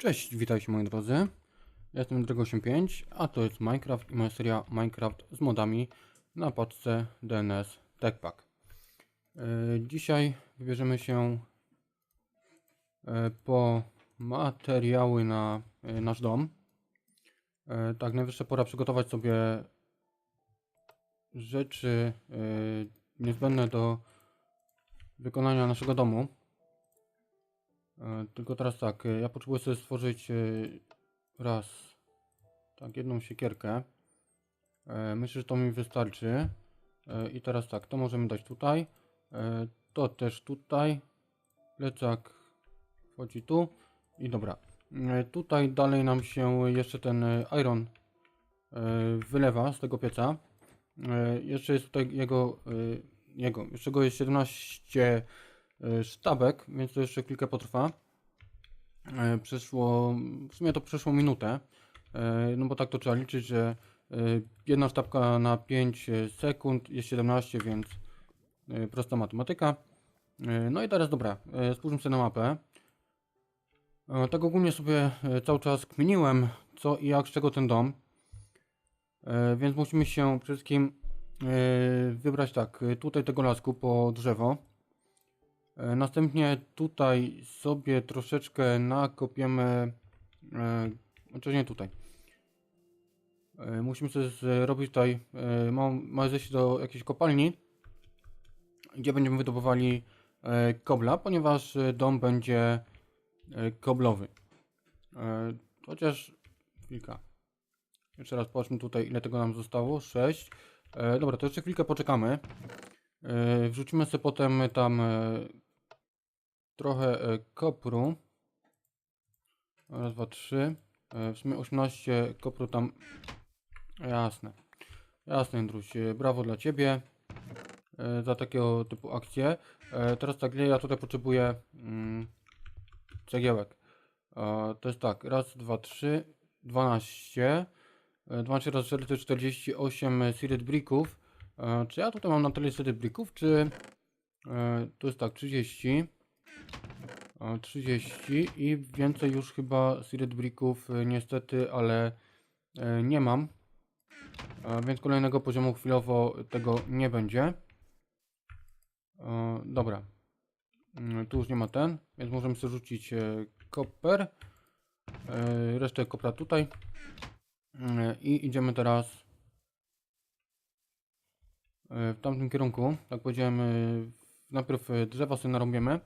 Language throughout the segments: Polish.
Cześć, witajcie moi drodzy. Jestem Drago85, a to jest Minecraft i moja seria Minecraft z modami na paczce DNS TechPack. Yy, Dzisiaj wybierzemy się yy, po materiały na yy, nasz dom. Tak, najwyższa pora przygotować sobie rzeczy niezbędne do wykonania naszego domu. E, Tylko teraz tak, e, ja potrzebuję sobie stworzyć e, raz, tak, jedną siekierkę. Myślę, że to mi wystarczy. I teraz tak, to możemy dać tutaj. To też tutaj. Plecak wchodzi tu. I dobra. Tutaj dalej nam się jeszcze ten iron wylewa z tego pieca. Jeszcze jest tutaj jego, jego, jeszcze go jest 17 e, sztabek, więc to jeszcze chwilkę potrwa. E, Przeszło, w sumie to przeszło minutę, e, no bo tak to trzeba liczyć, że e, jedna sztabka na 5 sekund jest 17, więc e, prosta matematyka. E, No i teraz dobra, e, spójrzmy sobie na mapę. E, Tak ogólnie sobie e, cały czas kminiłem, co i jak, z czego ten dom. E, Więc musimy się przede wszystkim e, wybrać tak, e, tutaj tego lasku po drzewo. E, Następnie tutaj sobie troszeczkę nakopiemy, e, znaczy nie tutaj. E, Musimy sobie zrobić tutaj małe zejście do jakiejś kopalni, gdzie będziemy wydobywali kobla, ponieważ dom będzie koblowy. Chociaż chwilka. Jeszcze raz patrzmy tutaj, ile tego nam zostało. 6. E, dobra, to jeszcze chwilkę poczekamy. Wrzucimy sobie potem tam trochę e, kopru. Raz, dwa, trzy. E, w sumie 18 kopru tam. Jasne. Jasne, Jędruś. e, Brawo dla ciebie za takiego typu akcje. E, teraz tak, ja tutaj potrzebuję mm, cegiełek. To jest tak, raz, dwa, trzy, 12. E, 12 razy 4 to jest 48 seared bricków. Czy ja tutaj mam na tyle seared bricków, czy to jest tak, 30. E, 30 i więcej już chyba seared bricków e, niestety, ale e, nie mam. E, Więc kolejnego poziomu chwilowo tego nie będzie. Dobra. Mm, Tu już nie ma ten, więc możemy sobie rzucić koper. Resztę kopra tutaj. E, I idziemy teraz w tamtym kierunku. Tak powiedziałem, najpierw drzewa sobie narąbiemy,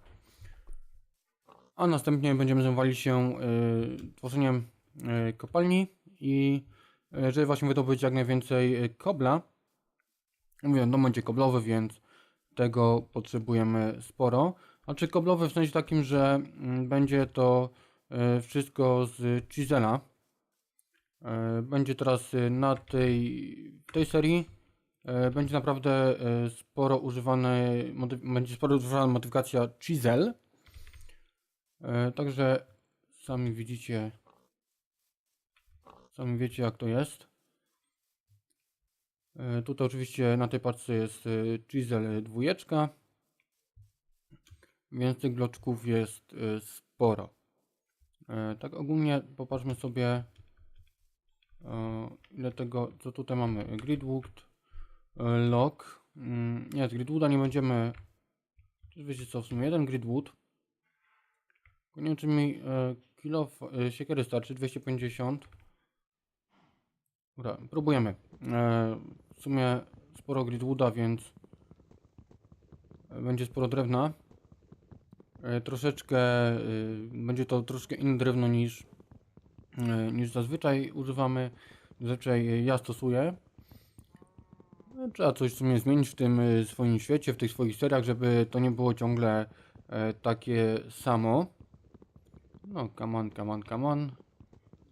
a następnie będziemy zajmowali się e, tworzeniem e, kopalni i e, żeby właśnie wydobyć jak najwięcej kobla. Mówię, dom będzie koblowy, więc tego potrzebujemy sporo. A czy koblowy w sensie takim, że mm, będzie to wszystko z chisela. Będzie teraz na tej, tej serii będzie naprawdę sporo używane, modyf- będzie sporo używana modyfikacja chisel. E, Także sami widzicie, sami wiecie jak to jest. E, Tutaj oczywiście na tej paczce jest e, chisel dwójeczka, więc tych bloczków jest e, sporo. E, Tak ogólnie popatrzmy sobie e, ile tego, co tutaj mamy. Gridwood, e, lock. Mm, Nie, z Gridwooda nie będziemy. Wiecie co, w sumie jeden Gridwood. Tylko Nie wiem, czy mi e, kilo e, siekiery starczy, 250. Dobra, próbujemy. E, w sumie sporo Gridwooda, więc będzie sporo drewna. Troszeczkę będzie to troszkę inne drewno niż, niż zazwyczaj używamy. Zazwyczaj ja stosuję. Trzeba coś w sumie zmienić w tym swoim świecie, w tych swoich seriach, żeby to nie było ciągle takie samo. No, come on, come on, come on.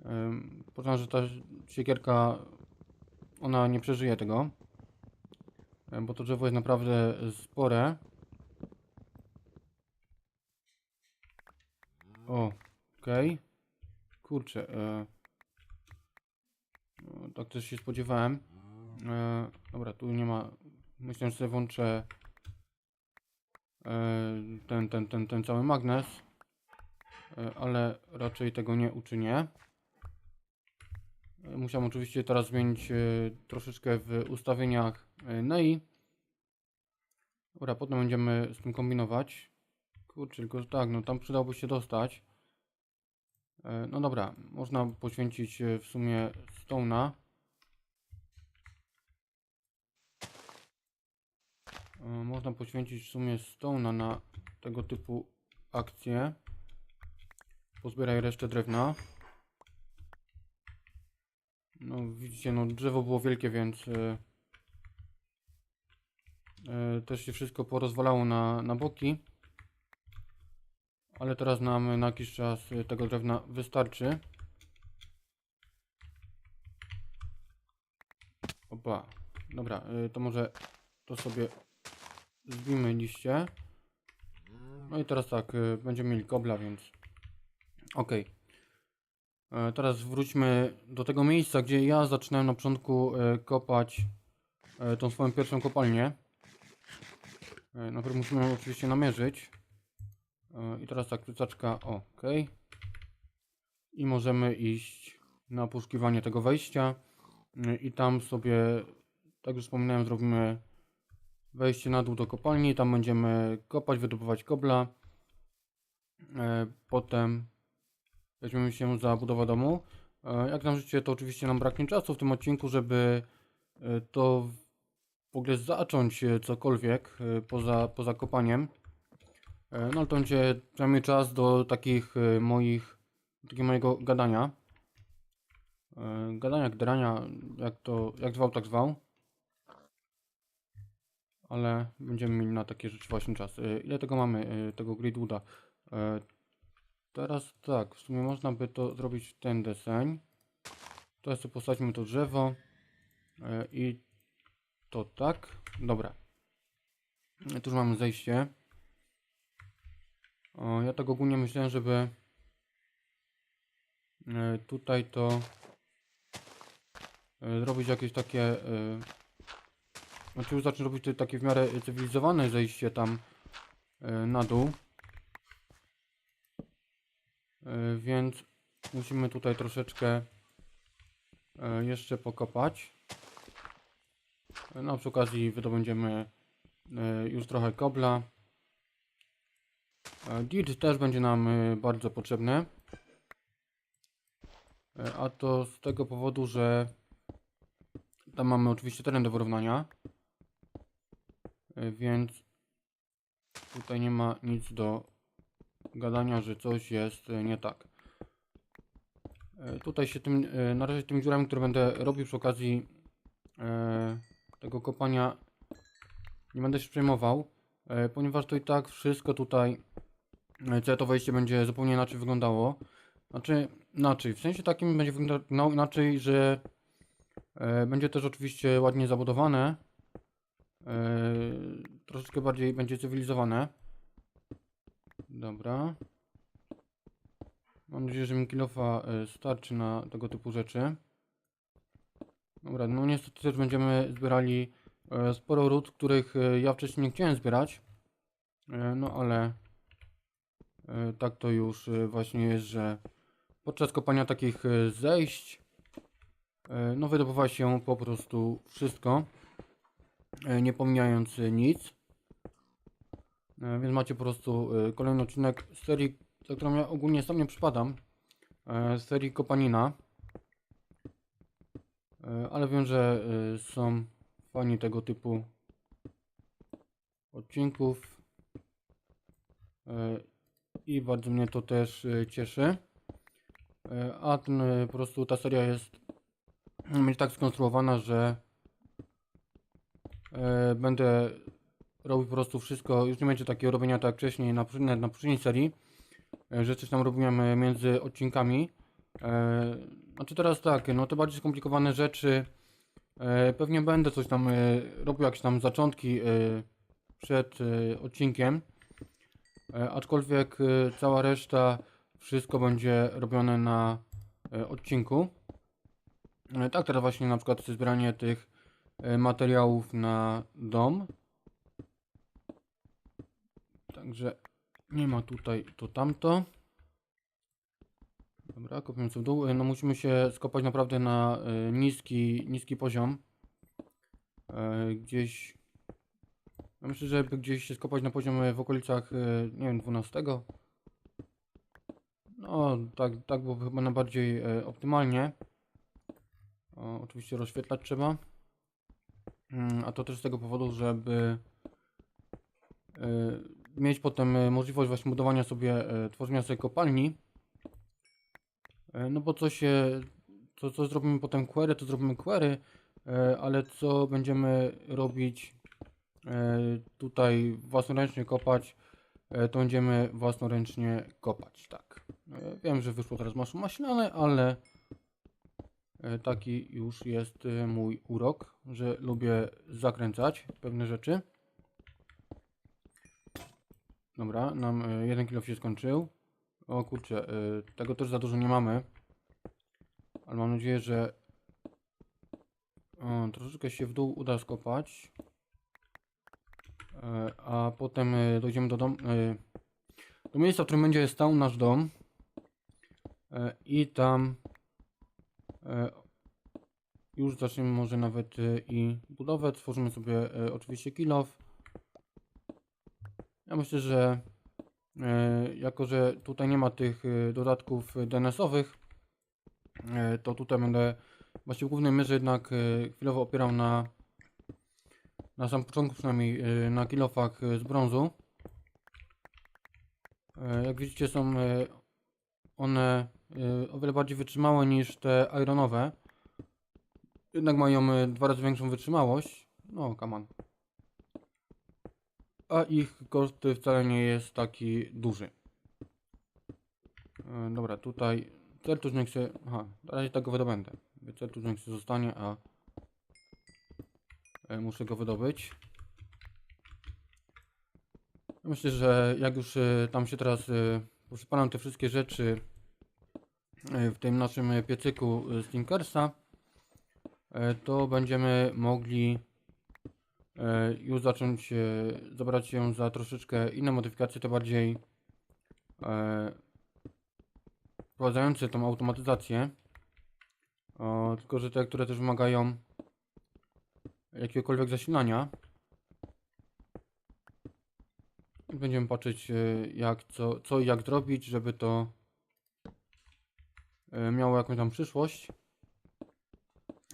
Ym, że ta siekierka, ona nie przeżyje tego. Bo to drzewo jest naprawdę spore. O, okej. Kurczę. E, no, tak też się spodziewałem. E, dobra, tu nie ma. Myślę, że sobie włączę e, ten, ten, ten, ten cały magnes. E, ale raczej tego nie uczynię. E, Musiałem oczywiście teraz zmienić e, troszeczkę w ustawieniach NEI. Dobra, potem będziemy z tym kombinować. Kurczę, tylko tak, no tam przydałoby się dostać. No dobra, można poświęcić w sumie Stone'a. Można poświęcić w sumie Stone'a na tego typu akcje. Pozbieraj resztę drewna. No widzicie, no drzewo było wielkie, więc e, e, też się wszystko porozwalało na, na boki. Ale teraz nam na jakiś czas e, tego drewna wystarczy. Opa, dobra, e, to może to sobie zbijmy liście. No i teraz tak, e, będziemy mieli kobla, więc okej. E, Teraz wróćmy do tego miejsca, gdzie ja zaczynałem na początku e, kopać e, tą swoją pierwszą kopalnię. Najpierw musimy ją oczywiście namierzyć. I teraz tak, prycaczka, ok. I możemy iść na poszukiwanie tego wejścia. I tam sobie, tak już wspominałem, zrobimy wejście na dół do kopalni. Tam będziemy kopać, wydobywać kobla. Potem weźmiemy się za budowę domu. E, Jak nam życie, to oczywiście nam braknie czasu w tym odcinku, żeby e, to w ogóle zacząć e, cokolwiek poza, poza kopaniem. No ale to będzie przynajmniej czas do takich moich, takiego mojego gadania. Gadania, grania, jak to, jak zwał, tak zwał. Ale będziemy mieli na takie rzeczy właśnie czas. Ile tego mamy, tego Gridwooda? Teraz tak, w sumie można by to zrobić w ten deseń. Teraz sobie posadźmy to drzewo. E, I to tak. Dobra. E, Tu już mamy zejście. Ja tak ogólnie myślałem, żeby e, tutaj to zrobić jakieś takie znaczy już zacznę robić takie w miarę cywilizowane zejście tam na dół. E, Więc musimy tutaj troszeczkę e, jeszcze pokopać. E, No przy okazji wydobędziemy już trochę kobla. Dirt też będzie nam bardzo potrzebny. E, A to z tego powodu, że tam mamy oczywiście teren do wyrównania. Więc tutaj nie ma nic do gadania, że coś jest e, nie tak. E, Tutaj się tym, e, na razie tymi dziurami, które będę robił przy okazji tego kopania nie będę się przejmował, ponieważ to i tak wszystko tutaj, całe to wejście będzie zupełnie inaczej wyglądało. Znaczy, inaczej, w sensie takim będzie wyglądało inaczej, że będzie też oczywiście ładnie zabudowane, troszeczkę bardziej będzie cywilizowane. Dobra. Mam nadzieję, że mi kilofa e, starczy na tego typu rzeczy. Dobra, no niestety też będziemy zbierali e, sporo ród, których e, ja wcześniej nie chciałem zbierać. No ale tak to już właśnie jest, że podczas kopania takich zejść no wydobywa się po prostu wszystko, nie pomijając nic. E, Więc macie po prostu e, kolejny odcinek z serii, za którą ja ogólnie sam nie przypadam. e, Z serii Kopanina. E, Ale wiem, że e, są fani tego typu odcinków. E, I bardzo mnie to też e, cieszy. E, A ten, e, po prostu ta seria jest będzie tak skonstruowana, że e, będę robił po prostu wszystko, już nie będzie takiego robienia tak jak wcześniej na, poprzedniej- na poprzedniej serii, e, że coś tam robiłem między odcinkami. E, Znaczy teraz tak, no te bardziej skomplikowane rzeczy, e, pewnie będę coś tam robił, jakieś tam zaczątki przed odcinkiem, aczkolwiek cała reszta, wszystko będzie robione na odcinku. Tak, teraz właśnie na przykład zbieranie tych materiałów na dom. Także nie ma tutaj to tamto. Dobra, sobie w dół. E, No musimy się skopać naprawdę na e, niski, niski poziom. E, gdzieś... Ja myślę, że by gdzieś się skopać na poziomie w okolicach, nie wiem, 12. No, tak, tak byłoby chyba najbardziej optymalnie. O, oczywiście rozświetlać trzeba. Mm, A to też z tego powodu, żeby mieć potem e, możliwość właśnie budowania sobie, e, tworzenia sobie kopalni. E, No bo co się, co, co zrobimy potem query, to zrobimy query, ale co będziemy robić tutaj własnoręcznie kopać, to będziemy własnoręcznie kopać, tak. Wiem, że wyszło teraz masło maślane, ale taki już jest mój urok, że lubię zakręcać pewne rzeczy. Dobra, nam e, jeden kilo się skończył. O kurczę, e, tego też za dużo nie mamy. Ale mam nadzieję, że troszeczkę się w dół uda skopać. E, a potem e, dojdziemy do dom, e, do miejsca, w którym będzie stał nasz dom. E, I tam e, już zaczniemy może nawet e, i budowę. Tworzymy sobie e, oczywiście kilof. Ja myślę, że e, jako, że tutaj nie ma tych e, dodatków DNS-owych, e, to tutaj będę właściwie w głównej mierze jednak chwilowo opierał na na sam początku przynajmniej na kilofach z brązu. Jak widzicie są one o wiele bardziej wytrzymałe niż te ironowe. Jednak mają dwa razy większą wytrzymałość. No, on. A ich koszt wcale nie jest taki duży. E, Dobra, tutaj Certus niech się... Aha, na razie tak go wydobędę. Certus niech się zostanie, a e, muszę go wydobyć. Myślę, że jak już e, tam się teraz posypalam te wszystkie rzeczy w tym naszym piecyku z Tinkersa, e, to będziemy mogli już zacząć e, zabrać się za troszeczkę inne modyfikacje, to bardziej e, wprowadzające tą automatyzację. Tylko, że te, które też wymagają jakiegokolwiek zasilania. Będziemy patrzeć e, jak, co, co i jak zrobić, żeby to e, miało jakąś tam przyszłość.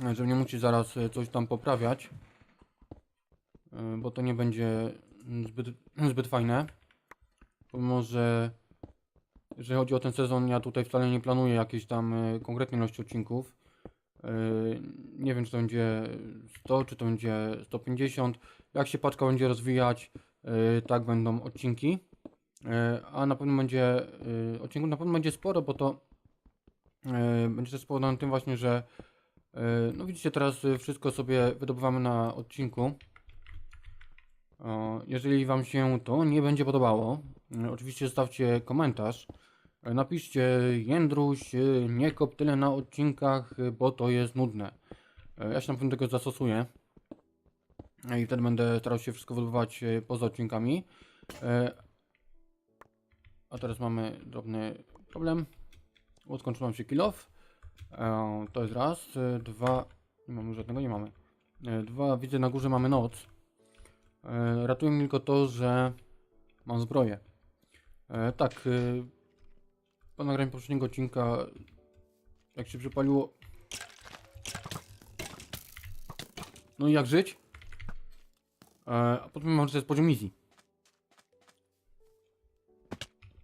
E, Żeby nie musieć zaraz e, coś tam poprawiać. E, Bo to nie będzie zbyt, zbyt fajne. Pomimo, że jeżeli chodzi o ten sezon, ja tutaj wcale nie planuję jakiejś tam e, konkretnej ilości odcinków. E, Nie wiem, czy to będzie 100, czy to będzie 150. Jak się paczka będzie rozwijać, tak będą odcinki. A na pewno będzie odcinków na pewno będzie sporo, bo to będzie też spowodowane tym właśnie, że no widzicie teraz wszystko sobie wydobywamy na odcinku. Jeżeli Wam się to nie będzie podobało, e, oczywiście zostawcie komentarz. E, Napiszcie Jędruś, e, nie kop tyle na odcinkach, bo to jest nudne. Ja się na pewno tego zastosuję. I wtedy będę starał się wszystko wydobywać poza odcinkami. A teraz mamy drobny problem. Odkończył nam się kill off. To jest raz. Dwa. Nie mamy żadnego, nie mamy. Dwa. Widzę na górze mamy noc. E, Ratuje mnie tylko to, że mam zbroję. E, tak. E, po nagraniu poprzedniego odcinka, jak się przypaliło. No i jak żyć? A potem mam, że to jest poziom.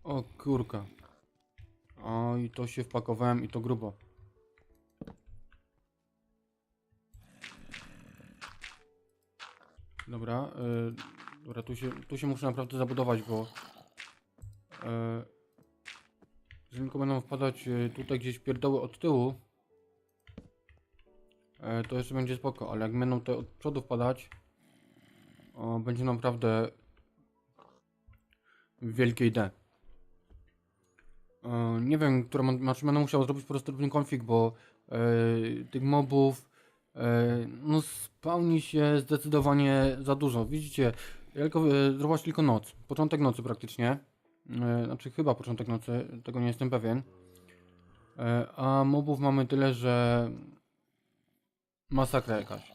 O kurka. O i to się wpakowałem i to grubo. Dobra, y, dobra tu, się, tu się muszę naprawdę zabudować, bo y, jeżeli tylko będą wpadać y, tutaj gdzieś pierdoły od tyłu, y, to jeszcze będzie spoko, ale jak będą te od przodu wpadać, o, będzie naprawdę wielkie D. E, Nie wiem, które znaczy będę musiał zrobić po prostu ten konfig, bo e, tych mobów no spełni się zdecydowanie za dużo. Widzicie, tylko, e, zrobiłaś tylko noc, początek nocy praktycznie. E, znaczy chyba początek nocy, tego nie jestem pewien. E, a mobów mamy tyle, że masakra jakaś.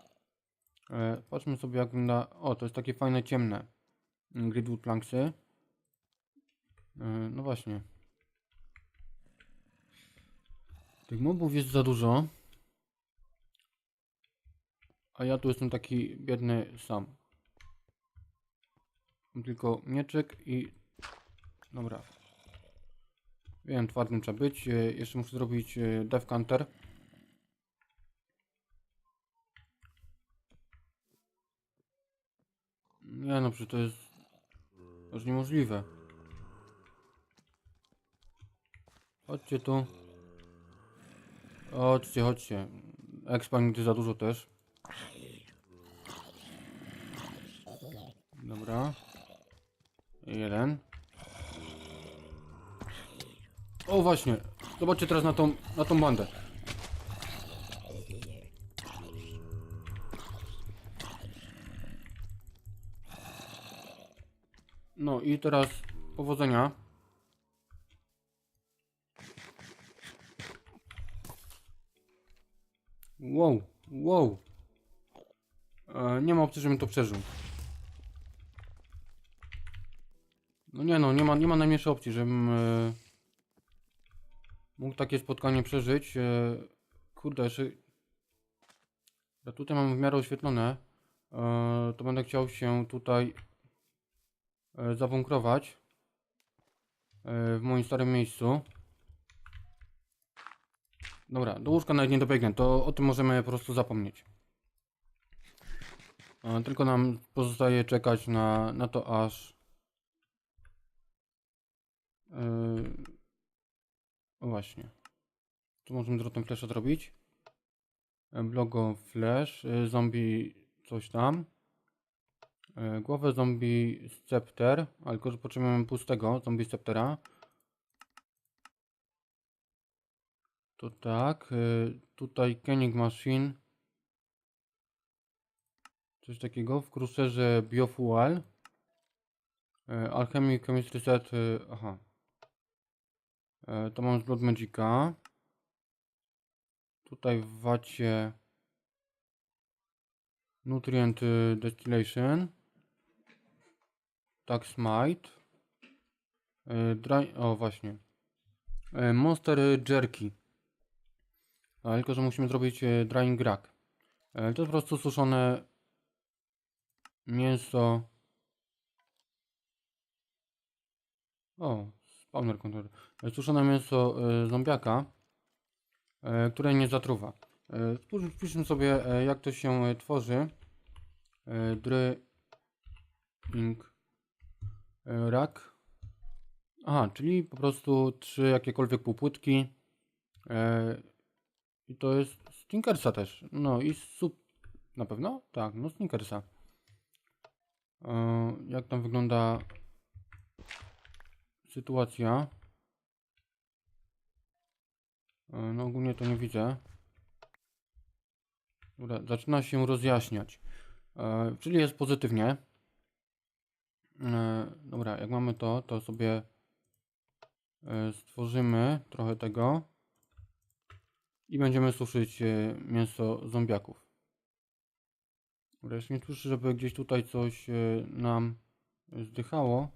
E, patrzmy sobie jak wygląda. O, to jest takie fajne ciemne. Gridwood planksy. E, no właśnie. Tych mobów jest za dużo. A ja tu jestem taki biedny sam. Mam tylko mieczyk i... Dobra. Wiem, twardym trzeba być. E, Jeszcze muszę zrobić e, Death Counter. Nie no, przecież to jest... To już niemożliwe. Chodźcie tu. Chodźcie, chodźcie. Expa nigdy za dużo też. Dobra. Jeden. O właśnie. Zobaczcie teraz na tą, na tą bandę. No i teraz powodzenia. Wow, wow. E, nie ma opcji, żebym to przeżył. No nie no, nie ma, nie ma najmniejszej opcji, żebym e, mógł takie spotkanie przeżyć. E, kurde, jeszcze... Ja tutaj mam w miarę oświetlone. E, to będę chciał się tutaj e. E, w moim starym miejscu. Dobra, do łóżka nawet nie dobiegnę, to o tym możemy po prostu zapomnieć. E, tylko nam pozostaje czekać na, na to, aż Yy... O właśnie. Tu możemy drotem flash zrobić. Blogo flash, yy, zombie coś tam. Yy, głowę zombie scepter, ale tylko, że potrzebujemy pustego zombie sceptera. To tak. Tutaj Kenning Machine. Coś takiego. W Cruiserze Biofuel. Alchemy Chemistry Set. Aha. E, to mam z Blood Magica. Tutaj w wacie Nutrient Distillation. Tak Smite. E, Dry, o właśnie. E, Monster Jerky. A, tylko, że musimy zrobić Drying Rack. To jest po prostu suszone mięso. O, spawner control. Suszone mięso e, zombiaka, e, które nie zatruwa. E, spójrz- Spójrzmy sobie, jak to się tworzy. Drying rack. Aha, czyli po prostu trzy jakiekolwiek półpłytki. I to jest Stinkersa też. No i sup. Na pewno? Tak, no Stinkersa. Jak tam wygląda sytuacja? E, No ogólnie to nie widzę. Dobra, zaczyna się rozjaśniać. E, czyli jest pozytywnie. E, dobra, jak mamy to, to sobie e, stworzymy trochę tego i będziemy suszyć e, mięso zombiaków. Dobra, jeszcze nie słyszę, żeby gdzieś tutaj coś nam zdychało.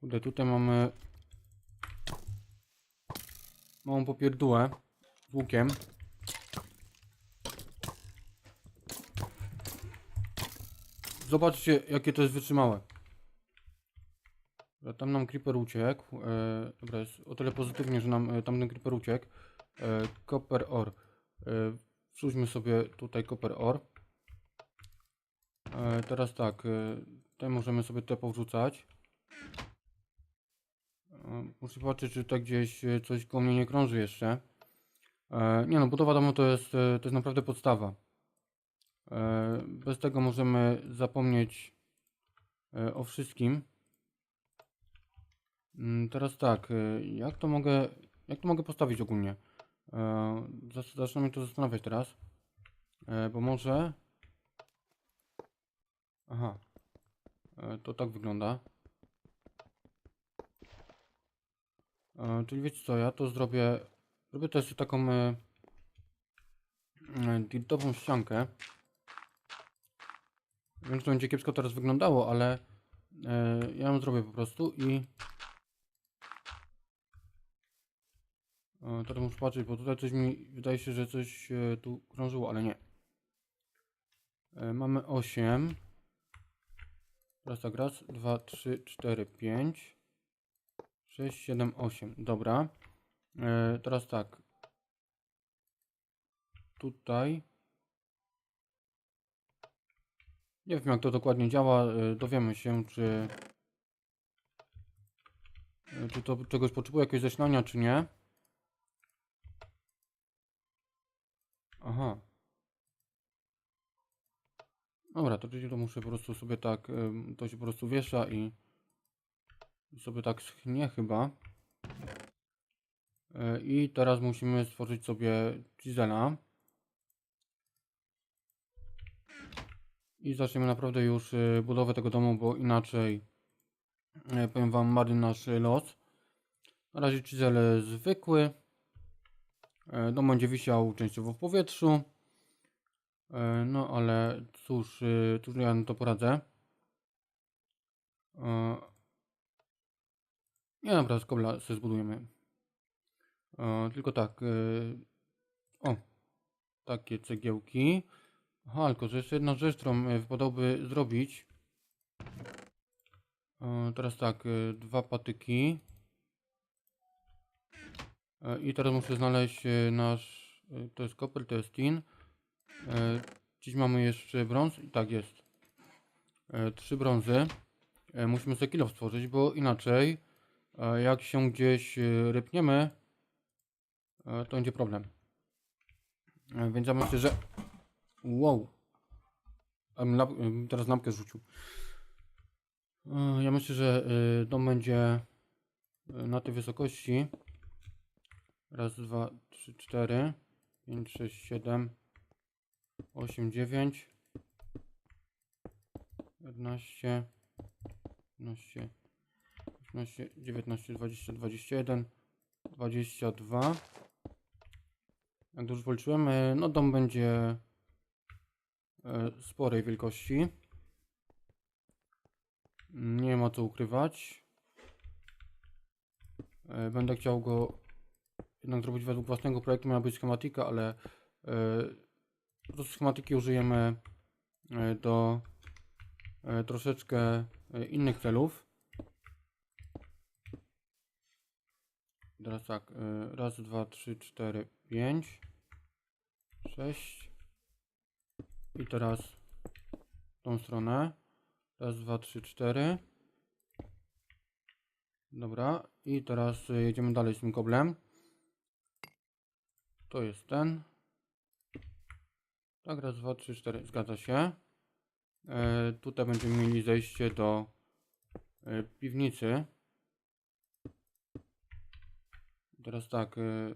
Kurde, tutaj mamy małą popierdółę z łukiem. Zobaczcie, jakie to jest wytrzymałe. Tam nam creeper uciekł. E, dobra, jest o tyle pozytywnie, że nam e, tamten creeper uciekł. E, copper ore. E, wrzućmy sobie tutaj copper ore. E, teraz tak, e, tutaj możemy sobie te powrzucać. E, Muszę patrzeć, czy tak gdzieś e, coś koło mnie nie krąży jeszcze. E, nie no, budowa domu to jest, to jest naprawdę podstawa. Bez tego możemy zapomnieć o wszystkim. Mm, Teraz tak, jak to mogę, jak to mogę postawić ogólnie? Zaczyna mnie to zastanawiać teraz. Bo może... Aha. To tak wygląda. E, czyli wiecie co, ja to zrobię, zrobię też taką e, e, dirtową ściankę. Wiem, że to będzie kiepsko teraz wyglądało, ale e, ja ją zrobię po prostu i e, teraz muszę patrzeć, bo tutaj coś mi wydaje się, że coś e, tu krążyło, ale nie. E, mamy 8. Teraz tak, raz, dwa, trzy, cztery, pięć, sześć, siedem, osiem. Dobra. E, teraz tak. Tutaj. Nie wiem jak to dokładnie działa. E, dowiemy się, czy, e, czy to czegoś potrzebuje, jakiegoś zasilania, czy nie. Aha. Dobra, to czyli to muszę po prostu sobie tak, ym, to się po prostu wiesza i sobie tak schnie chyba. E, I teraz musimy stworzyć sobie chisela. I zaczniemy naprawdę już y, budowę tego domu, bo inaczej e, powiem wam marny nasz los. Na razie chisel zwykły. E, Dom będzie wisiał częściowo w powietrzu. E, No ale cóż, cóż ja na to poradzę. E, Nie dobra, z kobla sobie zbudujemy. E, Tylko tak. y, O, takie cegiełki. Aha, tylko że jeszcze jedna rzecz, którą y, wypadałoby zrobić. E, Teraz tak, y, dwa patyki. E, I teraz muszę znaleźć y, nasz. y, To jest koper, to jest tin. E, Dziś mamy jeszcze brąz i tak jest. E, Trzy brązy. E, Musimy sobie kilo stworzyć, bo inaczej e, jak się gdzieś e, rypniemy, e, to będzie problem. E, Więc ja myślę, że... Wow. Teraz lampkę rzucił. E, Ja myślę, że e, dom będzie e, na tej wysokości. Raz, dwa, trzy, cztery, pięć, sześć, siedem, 8, 9, 11, 12, 18, 19, 20, 21, 22. Jak dobrze policzyłem, e, no dom będzie e, sporej wielkości. Nie ma co ukrywać. E, Będę chciał go jednak zrobić według własnego projektu. Miała być schematika, ale po prostu schematyki użyjemy do troszeczkę innych celów. Teraz tak, e, raz, dwa, trzy, cztery, pięć, sześć i teraz tą stronę. Raz, dwa, trzy, cztery. Dobra, i teraz e, jedziemy dalej z tym koblem. To jest ten. Tak, raz, dwa, trzy, cztery. Zgadza się. E, tutaj będziemy mieli zejście do e, piwnicy. Teraz tak. E,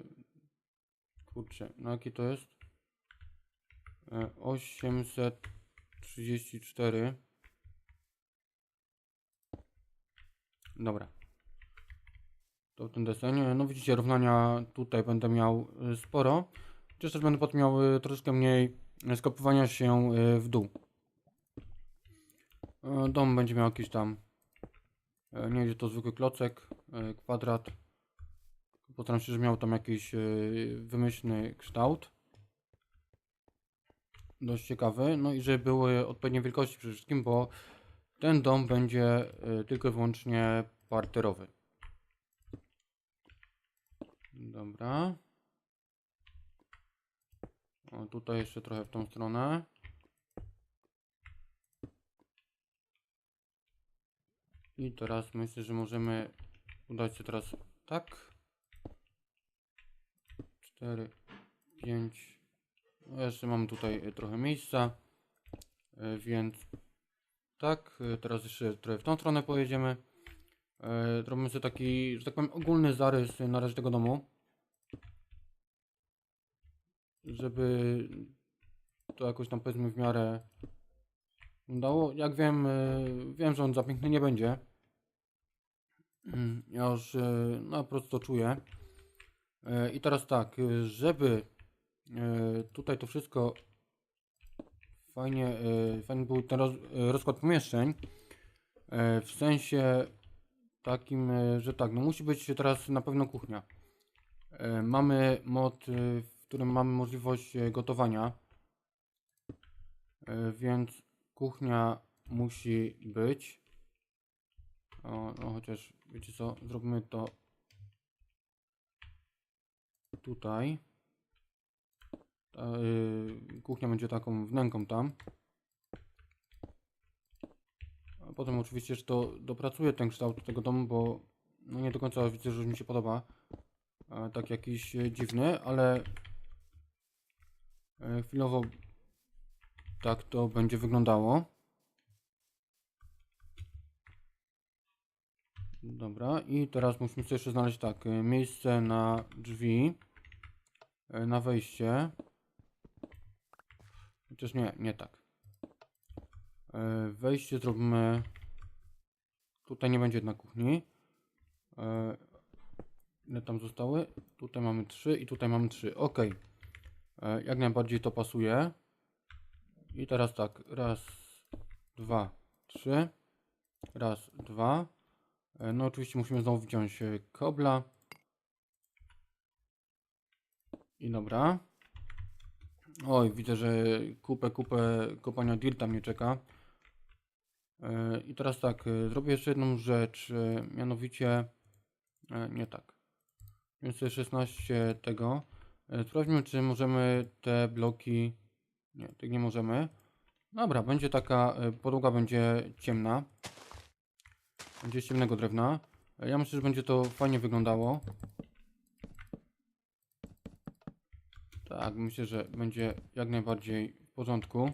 kurczę, no jakie to jest? E, 834. Dobra. To ten deseń. E, No widzicie, równania tutaj będę miał e, sporo. Chociaż też będę miał e, troszkę mniej e, skopywania się e, w dół. E, Dom będzie miał jakiś tam, e, nie będzie to zwykły klocek, e, kwadrat. Postaram się, żeby miał tam jakiś e, wymyślny kształt. Dość ciekawy. No i żeby były odpowiedniej wielkości przede wszystkim, bo ten dom będzie e, tylko i wyłącznie parterowy. Dobra. O, tutaj jeszcze trochę w tą stronę. I teraz myślę, że możemy udać się teraz tak. 4, 5. No jeszcze mamy tutaj e, trochę miejsca. E, Więc tak, e, teraz jeszcze trochę w tą stronę pojedziemy. E, Robimy sobie taki, że tak powiem, ogólny zarys na razie tego domu. Żeby to jakoś tam powiedzmy w miarę udało. Jak wiem, wiem, że on za piękny nie będzie. Ja już e, no, po prostu to czuję. E, I teraz tak, e, żeby e, tutaj to wszystko fajnie, fajnie był ten roz, rozkład pomieszczeń, w sensie takim, że tak, no musi być teraz na pewno kuchnia. Mamy mod, w którym mamy możliwość gotowania, więc kuchnia musi być. O, no chociaż wiecie co, zrobimy to tutaj. Ta, y, kuchnia będzie taką wnęką tam. A potem oczywiście że to dopracuję ten kształt tego domu, bo no nie do końca widzę, że mi się podoba. E, tak jakiś e, dziwny, ale e, chwilowo tak to będzie wyglądało. Dobra, i teraz musimy sobie jeszcze znaleźć tak, e, miejsce na drzwi, na wejście. Chociaż nie, nie tak. E, Wejście zrobimy, tutaj nie będzie na kuchni. E, Ile tam zostały? Tutaj mamy 3 i tutaj mamy 3. Ok. E, Jak najbardziej to pasuje. I teraz tak, raz, dwa, trzy. Raz, dwa. E, No oczywiście musimy znowu wziąć e, kobla. I dobra. Oj, widzę, że kupę, kupę kopania dirta mnie czeka. E, I teraz tak, e, zrobię jeszcze jedną rzecz, e, mianowicie nie tak. Więc sobie 16 tego. Sprawdźmy, czy możemy te bloki. Nie, tych nie możemy. Dobra, będzie taka, podłoga będzie ciemna. Będzie ciemnego drewna. Ja myślę, że będzie to fajnie wyglądało. Tak, myślę, że będzie jak najbardziej w porządku.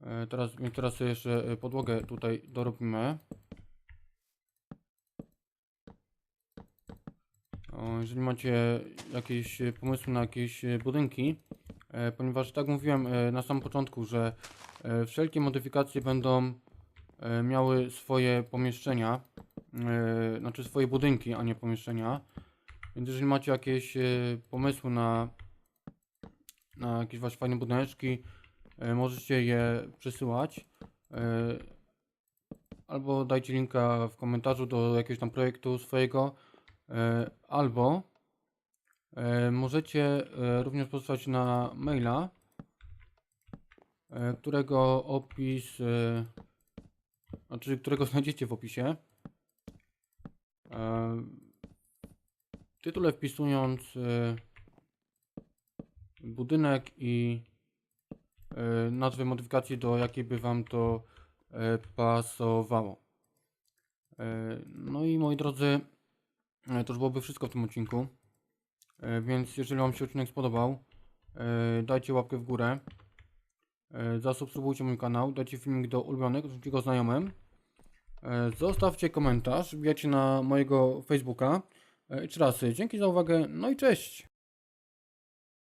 E, Teraz, teraz jeszcze e, podłogę tutaj dorobimy. Jeżeli macie jakieś e, pomysły na jakieś budynki, ponieważ tak mówiłem na samym początku, że wszelkie modyfikacje będą miały swoje pomieszczenia, znaczy swoje budynki, a nie pomieszczenia. Więc jeżeli macie jakieś e, pomysły na, na jakieś właśnie fajne budyneczki, e, możecie je przesyłać. E, albo dajcie linka w komentarzu do jakiegoś tam projektu swojego, albo możecie również posłać na maila, którego opis, znaczy którego znajdziecie w opisie. Tytule wpisując e, budynek i e, nazwę modyfikacji, do jakiej by Wam to e, pasowało. No i moi drodzy, to już byłoby wszystko w tym odcinku. Więc jeżeli Wam się odcinek spodobał, dajcie łapkę w górę. Zasubskrybujcie mój kanał, dajcie filmik do ulubionych, rzućcie go znajomym. Zostawcie komentarz, wbijajcie na mojego Facebooka. E, Jeszcze raz, e, dzięki za uwagę, no i cześć!